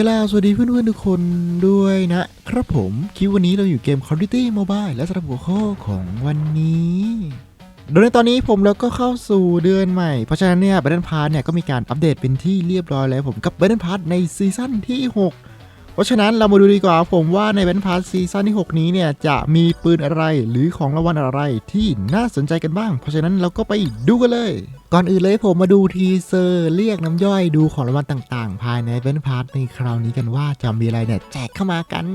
กล่าวสวัสดีเพื่อนๆทุกคนด้วยนะครับผมคลิปวันนี้เราอยู่เกม Call of Duty Mobile และสำหรับหัวข้อของวันนี้ โดยในตอนนี้ผมแล้วก็เข้าสู่เดือนใหม่ เพราะฉะนั้นเนี่ย Battle Pass เนี่ยก็มีการอัปเดตเป็นที่เรียบร้อยแล้วผมกับ Battle Pass ในซีซั่นที่ 6 เพราะฉะนั้นเรามาดูดีกว่าผมว่าในเวนพาร์ทซีซั่นที่ 6 นี้เนี่ย จะมีปืนอะไรหรือของรางวัลอะไรที่น่าสนใจกันบ้าง เพราะฉะนั้นเราก็ไปดูกันเลย ก่อนอื่นเลยผมมาดูทีเซอร์เรียกน้ำย่อยดูของรางวัลต่างๆ ภายในเวนพาร์ทในคราวนี้กันว่าจะมีอะไรเนี่ยแจกเข้ามากัน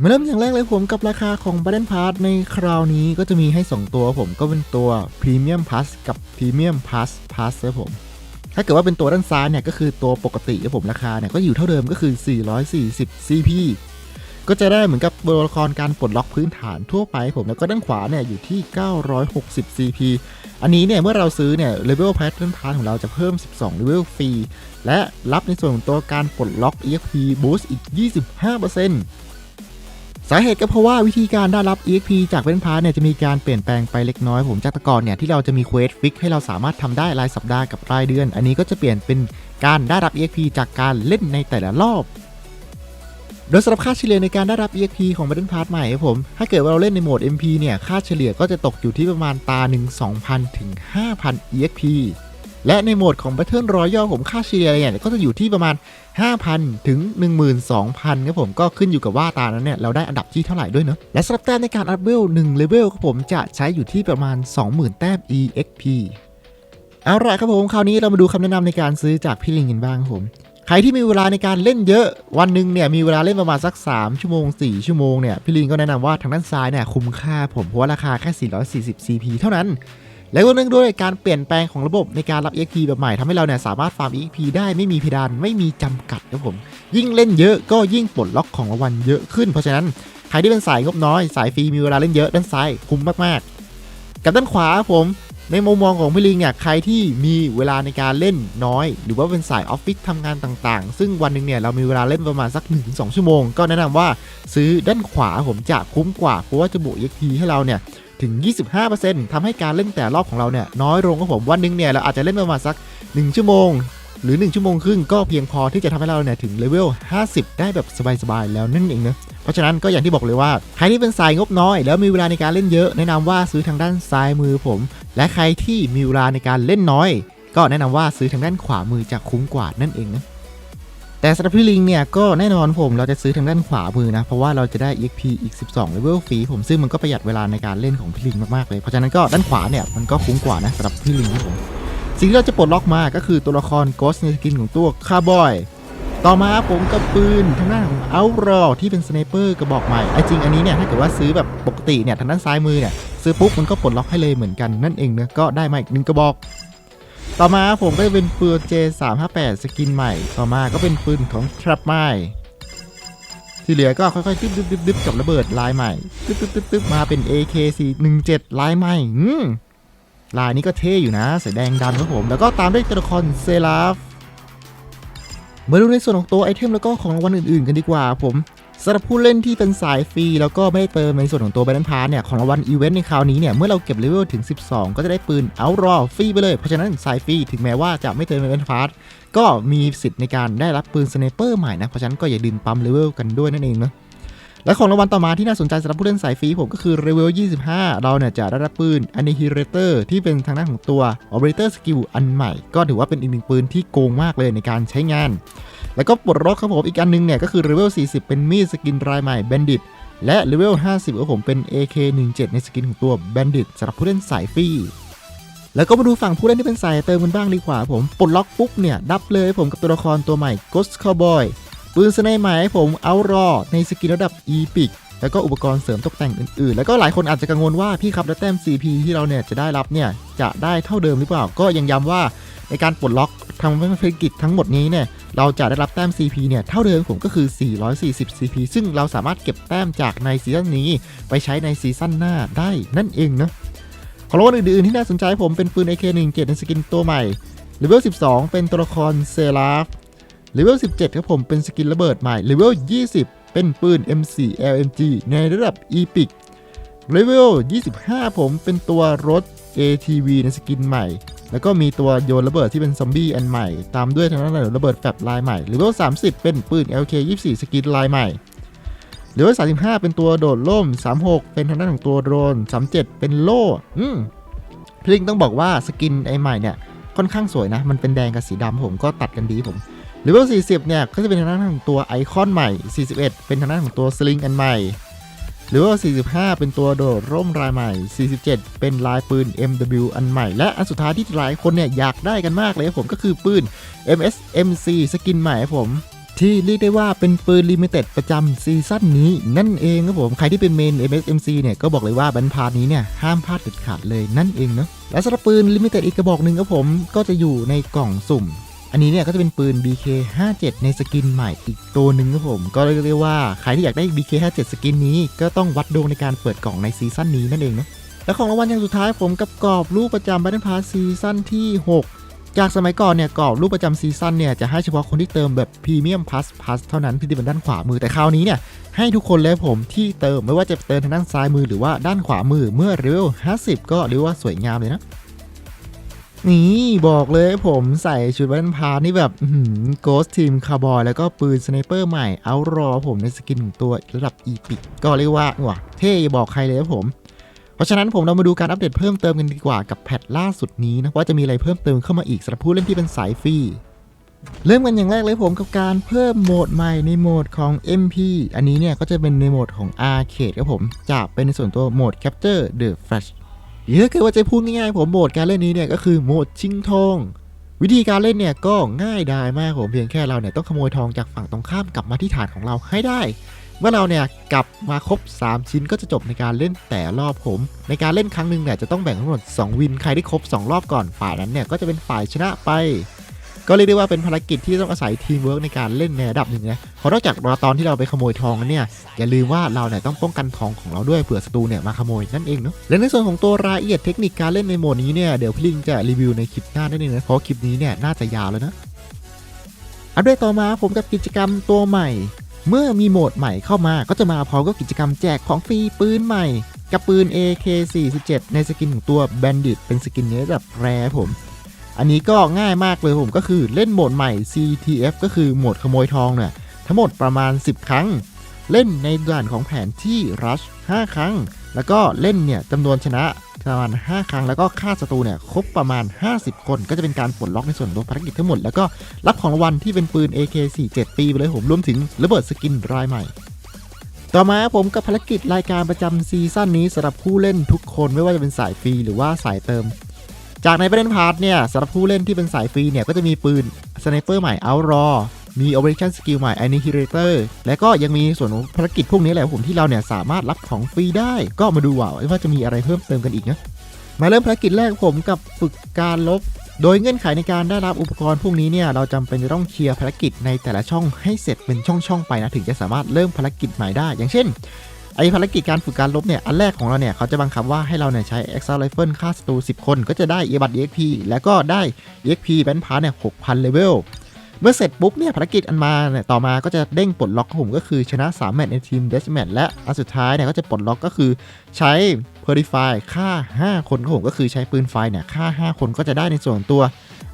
มาเริ่มอย่างแรกเลยผมกับราคาของ Battle Pass ในคราวนี้ก็จะมีให้ 2 ตัวผมก็เป็นตัว Premium Plus กับ Premium Plus Plus ครับผม ถ้าเกิดว่าเป็นตัวด้านซ้ายเนี่ยก็คือตัวปกติครับผมราคาเนี่ยก็อยู่เท่าเดิมก็คือ 440 CP ก็จะได้เหมือนกับตัวละครการปลดล็อกพื้นฐานทั่วไปผมแล้วก็ด้านขวาเนี่ยอยู่ที่ 960 CP อันนี้เนี่ยเมื่อเราซื้อเนี่ย Level Pattern Pass ของเราจะเพิ่ม 12 Level ฟรีและรับในส่วนของตัวการปลดล็อก EXP Boost อีก 25% สาเหตุก็เพราะว่าวิธีการได้รับ EXP จากเว้นพาร์เนี่ยจะมีการเปลี่ยนแปลงไปเล็กน้อยผมจากแต่ก่อนเนี่ยที่เราจะมีเควสฟิกให้เราสามารถทำได้รายสัปดาห์กับรายเดือน อันนี้ก็จะเปลี่ยนเป็นการได้รับ EXP จากการเล่นในแต่ละรอบ โดยสำหรับค่าเฉลี่ยในการได้รับ EXP ของ Battle Pass ใหม่ครับผม ถ้าเกิดว่าเราเล่นในโหมด MP เนี่ย ค่าเฉลี่ยก็จะตกอยู่ที่ประมาณตาหนึ่ง2,000 ถึง 5,000 EXP และในโหมดของ Battle Royale ผมค่าเฉลี่ยเนี่ยก็จะอยู่ที่ประมาณ 5,000 ถึง 12,000ครับผมก็ขึ้นอยู่กับว่าตานั้นเนี่ยเราได้อันดับที่เท่าไหร่ด้วยเนอะและสำหรับแต้มในการอัพเวล1เลเวลครับผมจะใช้อยู่ที่ประมาณ 20,000 แต้ม EXP เอาละครับผมคราวนี้เรามาดูคำแนะนำในการซื้อจากพี่ลิงกันบ้างครับผมใครที่มีเวลาในการเล่นเยอะวันหนึ่งเนี่ยมีเวลาเล่นประมาณสัก 3 ชั่วโมง 4 ชั่วโมงเนี่ยพี่ลิงก็แนะนำว่าทางด้านซ้ายเนี่ยคุ้มค่าผมเพราะว่าราคาแค่ 440 CP เท่านั้น แล้วก็เนื่องด้วยการเปลี่ยนแปลงของระบบในการรับ EXP แบบใหม่ทำให้เราเนี่ยสามารถฟาร์ม EXP ได้ไม่มีเพดานไม่มีจำกัดครับผม ยิ่งเล่นเยอะก็ยิ่งปลดล็อกของรางวัลเยอะขึ้น เพราะฉะนั้นใครที่เป็นสายงบน้อยสายฟรีมีเวลาเล่นเยอะด้านซ้ายคุ้มมากๆ กับด้านขวาผมในมุมมองของพี่ลิงเนี่ยใครที่มีเวลาในการเล่นน้อย หรือว่าเป็นสายออฟฟิศทำงานต่างๆ ซึ่งวันหนึ่งเนี่ยเรามีเวลาเล่นประมาณสัก 1-2 ชั่วโมง ก็แนะนำว่าซื้อด้านขวาผมจะคุ้มกว่าเพราะว่าจะบวก EXP ให้เราเนี่ย ถึง 25%ทำให้การเล่นแต่รอบของเราเนี่ยน้อยลงครับผมวันหนึงเนี่ยเราอาจจะเล่นประมาณสัก 1 ชั่วโมง หรือ 1 ชั่วโมงครึ่งก็เพียงพอที่จะทำให้เราเนี่ยถึงเลเวล 50 ได้แบบสบายๆแล้วนั่นเองนะเพราะฉะนั้นก็อย่างที่บอกเลยว่าใครที่เป็นสายงบน้อย แล้วมีเวลาในการเล่นเยอะ แนะนำว่าซื้อทางด้านซ้ายมือผม และใครที่มีเวลาในการเล่นน้อย ก็แนะนำว่าซื้อทางด้านขวามือจะคุ้มกว่านั่นเองนะ แต่สำหรับพี่ลิงเนี่ยก็แน่นอนผมเราจะซื้อทางด้านขวามือนะ เพราะว่าเราจะได้ EXP อีก 12เลเวลฟรีผมซึ่งมันก็ประหยัดเวลาในการเล่นของพี่ลิงมากๆเลย เพราะฉะนั้นก็ด้านขวาเนี่ยมันก็คุ้มกว่านะสำหรับพี่ลิงครับผมสิ่งที่เราจะปลดล็อกมาก็คือตัวละคร Ghost ในสกินของตัวคาร์บอยต่อมาผมกับปืนทางด้านของเอารอที่เป็นสไนเปอร์กระบอกใหม่ไอ้จริงอันนี้เนี่ยถ้าเกิดว่าซื้อแบบปกติเนี่ยทางด้านซ้ายมือเนี่ยซื้อปุ๊บมันก็ปลดล็อกให้เลยเหมือนกันนั่นเองเนะก็ได้มาอีกหนึ่งกระบอก ต่อมาผมก็จะเป็นปืน J358 สกินใหม่ ต่อมาก็เป็นปืนของ Trap ไม้ที่เหลือก็ค่อยๆดึบดึบดึบดึบกับระเบิดลายใหม่ดึบดึบดึบดึบมาเป็น AK417 ลายใหม่อืมลายนี้ก็เท่อยู่นะสีแดงดำครับผม แล้วก็ตามด้วยตัวละครเซลาฟมาดูในส่วนของตัวไอเทมแล้วก็ของรางวัลอื่นๆกันดีกว่าผม สำหรับผู้เล่นที่เป็นสายฟรีแล้วก็ไม่ได้เติมในส่วนของตัวแบนด์พาร์เนี่ยของรางวัลอีเวนต์ในคราวนี้เนี่ยเมื่อเราเก็บเลเวลถึง 12 ก็จะได้ปืนเอารอฟรีไปเลย เพราะฉะนั้นสายฟรีถึงแม้ว่าจะไม่เติมในแบนด์พาร์ก็มีสิทธิ์ในการได้รับปืนสไนเปอร์ใหม่นะ เพราะฉะนั้นก็อย่าลืมปั๊มเลเวลกันด้วยนั่นเองนะและของรางวัลต่อมาที่น่าสนใจสำหรับผู้เล่นสายฟรีผมก็คือเลเวล 25 เราเนี่ยจะได้รับปืน Annihilator ที่เป็นทางด้านของตัว Operator Skill อันใหม่ ก็ถือว่าเป็นอีกหนึ่งปืนที่โกงมากเลยในการใช้งาน แล้วก็ปลดล็อกครับผมอีกอันนึงเนี่ยก็คือเลเวล 40 เป็นมีดสกินรายใหม่แบนดิตและเลเวล 50ก็ผมเป็น AK17 ในสกินของตัวแบนดิตสำหรับผู้เล่นสายฟรีแล้วก็มาดูฝั่งผู้เล่นที่เป็นสายเติมกันบ้างดีกว่าผมปลดล็อกปุ๊บเนี่ยดับเลยผมกับตัวละครตัวใหม่ Ghost Cowboy ปืนสไนใหม่ให้ผมเอารอในสกินระดับ Epic แล้วก็อุปกรณ์เสริมตกแต่งอื่นๆ แล้วก็หลายคนอาจจะกังวลว่าพี่ครับแล้วแต้ม CP ที่เราเนี่ยจะได้รับเนี่ยจะได้เท่าเดิมหรือเปล่า ก็ยังย้ำว่าในการปลดล็อกทำภารกิจทั้งหมดนี้เนี่ยเราจะได้รับแต้ม CP เนี่ยเท่าเดิมผมก็คือ 440 CP ซึ่งเราสามารถเก็บแต้มจากในซีซั่นนี้ ไปใช้ในซีซั่นหน้าได้นั่นเองเนาะของรางวัลอื่นๆที่น่าสนใจผมเป็นปืน AK17 ในสกินตัวใหม่เลเวล 12 เป็นตัวละครเซราฟเลเวล 17ครับผมเป็นสกินระเบิดใหม่เลเวล 20 เป็นปืน M4 LMG ในระดับ Epic เลเวล 25 ผมเป็นตัวรถ ATV ในสกินใหม่ แล้วก็มีตัวโยนระเบิดที่เป็นซอมบี้อันใหม่ ตามด้วยทางด้านระเบิดแฟบลายใหม่เลเวล 30 เป็นปืน LK 24 สกินลายใหม่เลเวล 35 เป็นตัวโดดล่ม 36 เป็นทางด้านของตัวโดรน 37 เป็นโล่อืมพลิงต้องบอกว่าสกินไอใหม่เนี่ยค่อนข้างสวยนะ มันเป็นแดงกับสีดำผมก็ตัดกันดีผม เลเวล 40 เนี่ย ก็จะเป็นทางด้านของตัวไอคอนใหม่ 41 เป็นทางด้านของตัวสลิงอันใหม่เลเวล45 เป็นตัวโดดร่มรายใหม่ 47 เป็นลายปืน MW อันใหม่ และอันสุดท้ายที่หลายคนเนี่ยอยากได้กันมากเลยครับผมก็คือปืน MSMC สกินใหม่ผม ที่เรียกได้ว่าเป็นปืนลิมิเต็ดประจำซีซั่นนี้ นั่นเองครับผม ใครที่เป็นเมน MSMC เนี่ยก็บอกเลยว่าบันพาร์นี้เนี่ยห้ามพลาดเด็ดขาดเลยนั่นเองเนาะและสำหรับปืนลิมิเต็ดอีกกระบอกหนึ่งครับผมก็จะอยู่ในกล่องสุ่ม อันนี้เนี่ยก็จะเป็นปืน BK57 ในสกินใหม่อีกตัวหนึ่งครับผม ก็เรียกได้ว่าใครที่อยากได้ BK57 สกินนี้ก็ต้องวัดดวงในการเปิดกล่องในซีซั่นนี้นั่นเองเนาะและของรางวัลอย่างสุดท้ายผมกับกรอบรูปประจำบัตรพาซีซั่นที่ 6จากสมัยก่อนเนี่ยกรอบรูปประจำซีซั่นเนี่ยจะให้เฉพาะคนที่เติมแบบพรีเมียมพ u สพ u สเท่านั้นที่เป็นด้านขวามือแต่คราวนี้เนี่ยให้ทุกคนเลยผมที่เติมไม่ว่าจะเติมทางด้านซ้ายมือหรือว่าด้านขวามือเมื่อเลเวล50 ก็เรียกว่าสวยงามเลยนะ นี่บอกเลยผมใส่ชุดแวันพาร์นี่แบบโกสทีมคาร์บอยแล้วก็ปืนสไนเปอร์ใหม่เอารอผมในสกินของตัวระดับอีพิกก็เรียกว่าว่ะเท่บอกใครเลยครับผม เพราะฉะนั้นผมเรามาดูการอัปเดตเพิ่มเติมกันดีกว่ากับแพทล่าสุดนี้นะว่าจะมีอะไรเพิ่มเติมเข้ามาอีกสำหรับผู้เล่นที่เป็นสายฟรีเริ่มกันอย่างแรกเลยผมกับการเพิ่มโหมดใหม่ในโหมดของ MP อันนี้เนี่ยก็จะเป็นในโหมดของ Arcade ครับผมจะเป็นในส่วนตัวโหมด Capture the Flash ถ้าเกิดว่าจะพูดง่ายๆผมโหมดการเล่นนี้เนี่ยก็คือโหมดชิงทองวิธีการเล่นเนี่ยก็ง่ายดายมากผมเพียงแค่เราเนี่ยต้องขโมยทองจากฝั่งตรงข้ามกลับมาที่ฐานของเราให้ได้ เมื่อเราเนี่ยกลับมาครบ 3 ชิ้นก็จะจบในการเล่นแต่รอบผม ในการเล่นครั้งหนึ่งเนี่ยจะต้องแบ่งทั้งหมด 2 วินใครได้ครบ 2 รอบก่อนฝ่ายนั้นเนี่ยก็จะเป็นฝ่ายชนะไป ก็เรียกได้ว่าเป็นภารกิจที่ต้องอาศัยทีมเวิร์กในการเล่นในระดับหนึ่งนะเพราะนอกจากตอนที่เราไปขโมยทองนั้นเนี่ยอย่าลืมว่าเราเนี่ยต้องป้องกันทองของเราด้วยเผื่อศัตรูเนี่ยมาขโมยนั่นเองเนาะและในส่วนของตัวรายละเอียดเทคนิคการเล่นในโหมดนี้เนี่ยเดี๋ยวพี่ลิงจะรีวิวในคลิปหน้านั่นเองนะเพราะคลิปนี้เนี่ยน่าจะยาวแล้วนะอัปเดตต่อมาผมกับกิจกรรมตัวใหม่ เมื่อมีโหมดใหม่เข้ามาก็จะมาพร้อมกับกิจกรรมแจกของฟรีปืนใหม่ กับปืน AK47 ในสกินของตัว Bandit เป็นสกินในระดับแรผม อันนี้ก็ง่ายมากเลยผมก็คือเล่นโหมดใหม่ CTF ก็คือโหมดขโมยทองเนี่ยทั้งหมดประมาณ 10 ครั้ง เล่นในด่านของแผนที่ Rush 5ครั้ง แล้วก็เล่นเนี่ยจำนวนชนะประมาณ 5 ครั้ง แล้วก็ฆ่าศัตรูเนี่ยครบประมาณ 50 คน ก็จะเป็นการปลดล็อกในส่วนของภารกิจทั้งหมด แล้วก็รับของรางวัลที่เป็นปืน AK47 ปีไปเลยผมรวมถึงระเบิดสกินรายใหม่ ต่อมาผมกับภารกิจรายการประจำซีซั่นนี้สำหรับผู้เล่นทุกคนไม่ว่าจะเป็นสายฟรีหรือว่าสายเติม จากในประเด็นพาร์ทเนี่ยสำหรับผู้เล่นที่เป็นสายฟรีเนี่ยก็จะมีปืนสไนเปอร์ใหม่ Outror มี Operation Skill ใหม่ Annihilator และก็ยังมีส่วนของภารกิจพวกนี้แหละผมที่เราเนี่ยสามารถรับของฟรีได้ ก็มาดูว่าว่าจะมีอะไรเพิ่มเติมกันอีกนะ มาเริ่มภารกิจแรกผมกับฝึกการลบ โดยเงื่อนไขในการได้รับอุปกรณ์พวกนี้เนี่ยเราจำเป็นจะต้องเคลียร์ภารกิจในแต่ละช่องให้เสร็จเป็นช่องๆไปนะถึงจะสามารถเริ่มภารกิจใหม่ได้ อย่างเช่น ไอภารกิจการฝึกการลบเนี่ย อันแรกของเราเนี่ย เขาจะบังคับว่าให้เราเนี่ยใช้ e x a Rifle ฆ่าศัตรู10 คนก็จะได้เอบัต EXP แล้วก็ได้ EXP แบนพาร์เนี่ย6,000เลเวลเมื่อเสร็จปุ๊บเนี่ยภารกิจอันมาเนี่ยต่อมาก็จะเด้งปลดล็อกของผมก็คือชนะ 3 แมตช์ในทีม Death Match และอันสุดท้ายเนี่ยก็จะปลดล็อกก็คือใช้ Purify ฆ่า 5 คนของผมก็คือใช้ปืนไฟเนี่ยฆ่า 5 คนก็จะได้ในส่วนตัว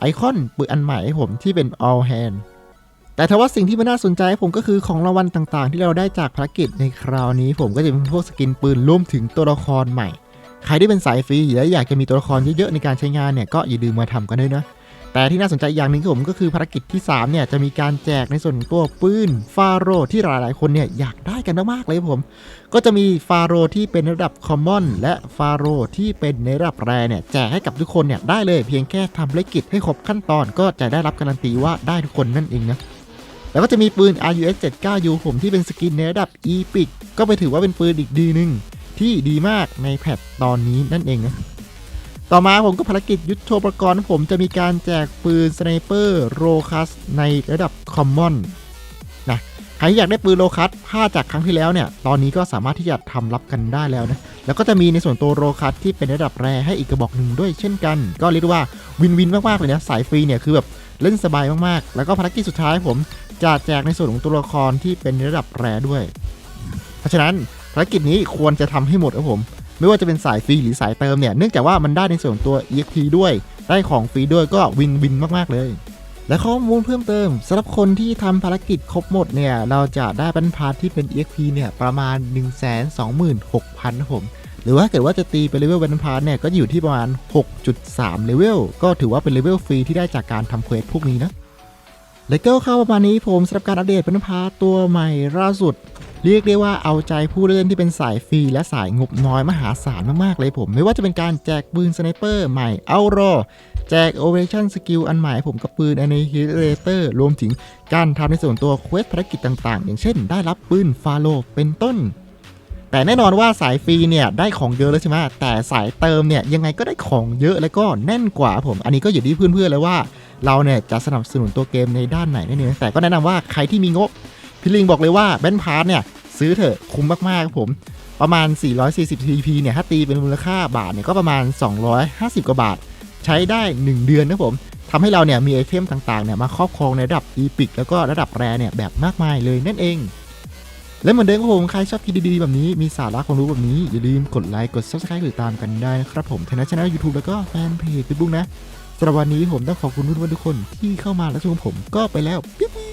ไอคอนปืนอันใหม่ให้ผมที่เป็น All Hand แต่ถ้าว่าสิ่งที่มันน่าสนใจให้ผมก็คือของรางวัลต่างๆ ที่เราได้จากภารกิจในคราวนี้ ผมก็จะเป็นพวกสกินปืนรวมถึงตัวละครใหม่ ใครที่เป็นสายฟรีและอยากจะมีตัวละครเยอะๆในการใช้งานเนี่ยก็อย่าลืมมาทำกันด้วยนะแต่ที่น่าสนใจอย่างหนึ่งของผมก็คือภารกิจที่ 3 เนี่ยจะมีการแจกในส่วนตัวปืนฟาโรที่หลายๆ คนเนี่ยอยากได้กันมากๆเลยผม ก็จะมีฟาโรที่เป็นระดับคอมมอนและฟาโรที่เป็นในระดับแรเนี่ยแจกให้กับทุกคนเนี่ยได้เลยเพียงแค่ทำภารกิจให้ครบขั้นตอนก็จะได้รับการันตีว่าได้ทุกคนนั่นเองนะ แล้วก็จะมีปืน RUS 79U ผมที่เป็นสกินในระดับ Epic ก็ไปถือว่าเป็นปืนอีกดีหนึ่งที่ดีมากในแพทตอนนี้นั่นเองนะต่อมาผมก็ภารกิจยุทโธปกรณ์ผมจะมีการแจกปืนสไนเปอร์โรคัสในระดับคอมมอนนะใครอยากได้ปืนโรคัสผ้าจากครั้งที่แล้วเนี่ย ตอนนี้ก็สามารถที่จะทำรับกันได้แล้วนะ แล้วก็จะมีในส่วนตัวโรคัสที่เป็นระดับแรให้อีกกระบอกหนึ่งด้วยเช่นกัน ก็เรียกว่าวินวินมากๆเลยนะ สายฟรีเนี่ยคือแบบ เล่นสบายมากๆ แล้วก็ภารกิจสุดท้ายผมจะแจกในส่วนของตัวละครที่เป็นระดับแรด้วย เพราะฉะนั้นภารกิจนี้ควรจะทำให้หมดครับผม ไม่ว่าจะเป็นสายฟรีหรือสายเติมเนี่ย เนื่องจากว่ามันได้ในส่วนของตัว EXP ด้วย ได้ของฟรีด้วยก็วินวินมากๆเลย และข้อมูลเพิ่มเติมสำหรับคนที่ทำภารกิจครบหมดเนี่ย เราจะได้บันพาร์ทที่เป็น EXP เนี่ยประมาณ 126,000นะผม หรือว่าเกิดว่าจะตีเป็นเลเวลบันพาร์เนี่ยก็อยู่ที่ประมาณ 6.3 เลเวล ก็ถือว่าเป็นเลเวลฟรีที่ได้จากการทำเควสพวกนี้นะแล้วก็เข้าประมาณนี้ผมสำหรับการอัปเดตบันพาร์ตัวใหม่ล่าสุด เรียกได้ว่าเอาใจผู้เล่นที่เป็นสายฟรีและสายงบน้อยมหาศาลมากๆเลยผม ไม่ว่าจะเป็นการแจกปืนสไนเปอร์ใหม่เอารอแจก Operation Skill อันใหม่ผมกับปืน Annihilator รวมถึงการทำในส่วนตัวเควสภารกิจต่างๆ อย่างเช่น ได้รับปืนฟาโลเป็นต้น แต่แน่นอนว่าสายฟรีเนี่ยได้ของเยอะแล้วใช่ไหมแต่สายเติมเนี่ยยังไงก็ได้ของเยอะแล้วก็แน่นกว่าผม อันนี้ก็อยู่ที่เพื่อนๆเลยว่า เราเนี่ยจะสนับสนุนตัวเกมในด้านไหนนั่นเองแต่ก็แนะนำว่าใครที่มีงบพี่ลิงบอกเลยว่าแบนพาร์ทเนี่ยซื้อเถอะคุ้มมากๆครับผมประมาณ 440 TP เนี่ยถ้าตีเป็นมูลค่าบาทเนี่ยก็ประมาณ 250 กว่าบาท ใช้ได้ 1 เดือนนะผมทำให้เราเนี่ยมีไอเทมต่างๆเนี่ยมาครอบครองในระดับอีพิกแล้วก็ระดับแรเนี่ยแบบมากมายเลยนั่นเอง และเหมือนเดิมครับผมใครชอบคลิปดีๆแบบนี้มีสาระความรู้แบบนี้ อย่าลืมกดไลค์กด subscribe ติดตามกันได้นะครับผมทางช่องยูทูบแล้วก็แฟนเพจเฟซบุ๊กนะสำหรับวันนี้ผมต้องขอบคุณทุกท่านทุกคนที่เข้ามาและชมผมก็ไปแล้วปิ๊บ